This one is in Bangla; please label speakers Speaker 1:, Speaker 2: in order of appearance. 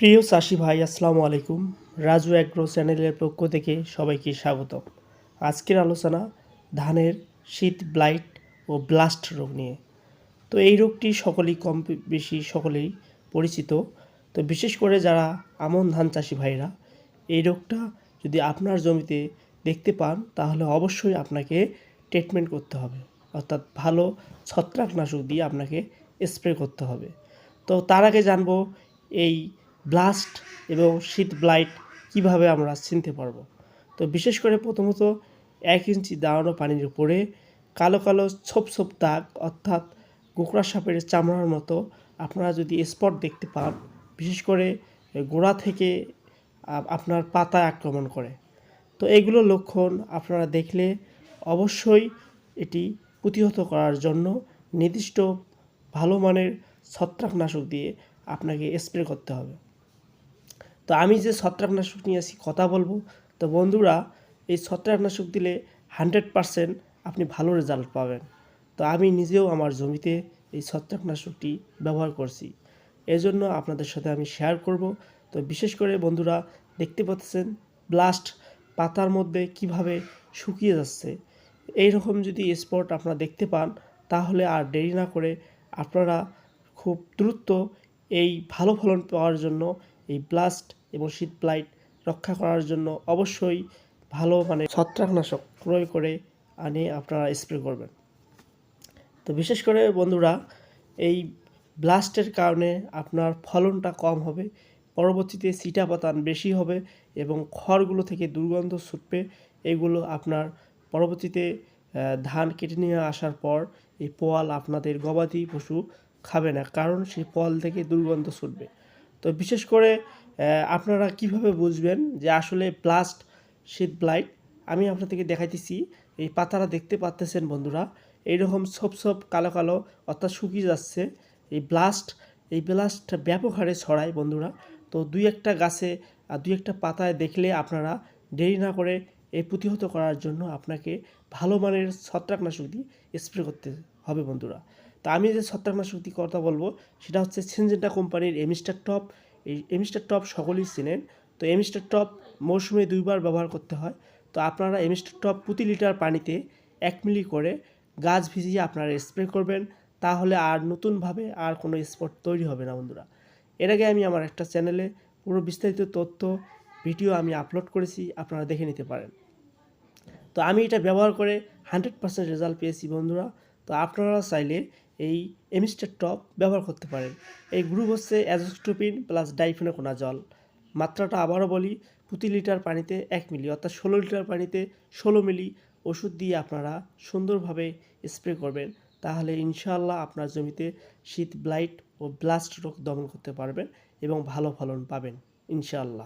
Speaker 1: প্রিয় চাষি ভাই, আসসালামু আলাইকুম। রাজু অ্যাগ্রো চ্যানেলের পক্ষ থেকে সবাইকে স্বাগত আজকের আলোচনা ধানের শীত ব্লাইট ও ব্লাস্ট রোগ নিয়ে। তো এই রোগটি সকলেই কম বেশি সকলেই পরিচিত। তো বিশেষ করে যারা আমন ধান চাষি ভাইরা এই রোগটা যদি আপনার জমিতে দেখতে পান, তাহলে অবশ্যই আপনাকে ট্রিটমেন্ট করতে হবে। অর্থাৎ ভালো ছত্রাকনাশক দিয়ে আপনাকে স্প্রে করতে হবে। তো তার আগে জানব এই ব্লাস্ট এবং শীত ব্লাইট কীভাবে আমরা চিনতে পারব? তো বিশেষ করে প্রথমত এক ইঞ্চি দাঁড়ানো পানির উপরে কালো কালো ছোপ ছোপ দাগ অর্থাৎ কুকুরা সাপের চামড়ার মতো আপনারা যদি স্পট দেখতে পান, বিশেষ করে গোড়া থেকে আপনার পাতায় আক্রমণ করে। তো এগুলো লক্ষণ আপনারা দেখলে অবশ্যই এটি প্রতিহত করার জন্য নির্দিষ্ট ভালো মানের ছত্রাকনাশক দিয়ে আপনাকে স্প্রে করতে হবে। তো আমি যে ছত্রাকনাশক নিয়ে আসি, কথা বলব। তো বন্ধুরা, এই ছত্রাকনাশক দিলে হান্ড্রেড পারসেন্ট আপনি ভালো রেজাল্ট পাবেন। তো আমি নিজেও আমার জমিতে এই ছত্রাকনাশকটি ব্যবহার করছি। এজন্য আপনাদের সাথে আমি শেয়ার করব। তো বিশেষ করে বন্ধুরা, দেখতে পাচ্ছেন ব্লাস্ট পাতার মধ্যে কীভাবে শুকিয়ে যাচ্ছে। এই রকম যদি স্পট আপনারা দেখতে পান, তাহলে আর দেরি না করে আপনারা খুব দ্রুত এই ভালো ফলন পাওয়ার জন্য এই ব্লাস্ট এবং শীত ব্লাইট রক্ষা করার জন্য অবশ্যই ভালো মানে ছত্রাকনাশক ক্রয় করে আনে আপনারা স্প্রে করবেন। তো বিশেষ করে বন্ধুরা, এই ব্লাস্টের কারণে আপনার ফলনটা কম হবে, পরবর্তীতে সিটা পাতান বেশি হবে এবং খড়গুলো থেকে দুর্গন্ধ ছুটবে, এগুলো আপনার পরবর্তীতে ধান কেটে নিয়ে আসার পর এই পোয়াল আপনাদের গবাদি পশু খাবে না, কারণ সেই পোয়াল থেকে দুর্গন্ধ ছুটবে। তো বিশেষ করে আপনারা কীভাবে বুঝবেন যে আসলে ব্লাস্ট শীত ব্লাইট আমি আপনাদেরকে দেখাইতেছি, এই পাতারা দেখতে পাচ্তেছেন বন্ধুরা, এইরকম সব সব কালো কালো অর্থাৎ শুকিয়ে যাচ্ছে, এই ব্লাস্ট এই ব্লাস্ট ব্যাপক হারে ছড়ায় বন্ধুরা। তো দুই একটা গাছে আর দুই একটা পাতায় দেখলে আপনারা দেরি না করে এই প্রতিহত করার জন্য আপনাকে ভালো মানের ছত্রাকনাশক দিয়ে স্প্রে করতে হবে বন্ধুরা। তা আমি যে ছত্রাকনাশক দিয়ে কথা বলব, সেটা হচ্ছে সেনজেন্টা কোম্পানির এমিস্টার টপ এই এমিস্টার টপ সকলেই চেনেন। তো এমিস্টার টপ মৌসুমে দুইবার ব্যবহার করতে হয়। তো আপনারা এমিস্টার টপ প্রতি লিটার পানিতে এক মিলি করে গাছ ভিজিয়ে আপনারা স্প্রে করবেন। তাহলে আর নতুনভাবে আর কোনো স্পট তৈরি হবে না বন্ধুরা। এর আগে আমি আমার একটা চ্যানেলে পুরো বিস্তারিত তথ্য, ভিডিও আমি আপলোড করেছি, আপনারা দেখে নিতে পারেন। তো আমি এটা ব্যবহার করে হান্ড্রেড পার্সেন্ট রেজাল্ট পেয়েছি বন্ধুরা। তো আপনারা চাইলে এই এমিস্টার টপ ব্যবহার করতে পারেন। এই গ্রুপ হচ্ছে অ্যাজোস্টোপিন প্লাস ডাইফেনোকোনা জল মাত্রাটা আবারও বলি, প্রতি লিটার পানিতে এক মিলি, অর্থাৎ ষোলো লিটার পানিতে ষোলো মিলি ওষুধ দিয়ে আপনারা সুন্দরভাবে স্প্রে করবেন। তাহলে ইনশাআল্লাহ আপনার জমিতে শীত, ব্লাইট ও ব্লাস্ট রোগ দমন করতে পারবেন এবং ভালো ফলন পাবেন, ইনশাআল্লাহ।